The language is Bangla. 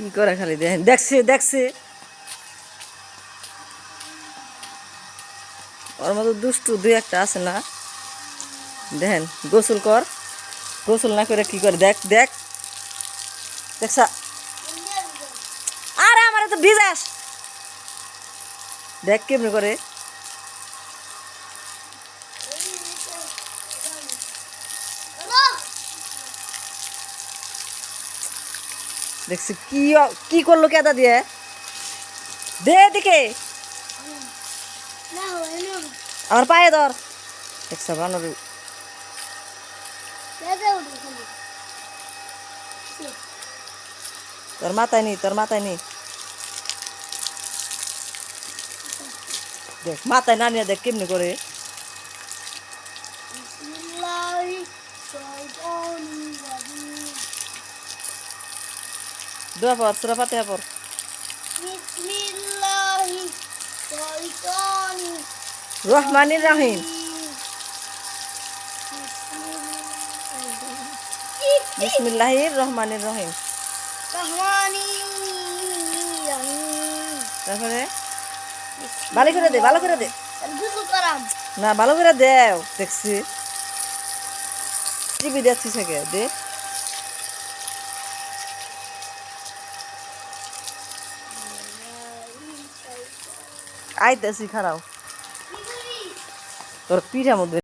কি করে খালি দেখেন? দেখছে দেখছে। ওর মতো দুষ্টু দুই একটা আছে না? দেখেন, গোসল কর। গোসল না করে কি করে? দেখ দেখ। দেখছা আরে আমার তো ভিজাস। দেখ কেমনি করে। দেখছি কি কি করল কেদা দিয়ে? দে দিকে আমার পায়ে ধর। দেখছা বানর। তোর মাথায় নি তোর মাথায় নি। দেখ মাথায় না নিয়ে দেখ কেমনি করে। দোয়া পর সুরা পাতে পর। রহমানির রাহিম। বিসমিল্লাহির রহমানির রহিম। তারপরে? ভালো করে দে ভালো করে দে। না ভালো করে দেও দেখছি। টিভি দেখছি আগে দে। আইতেছি খারাও। তোর পিঠা মধ্যে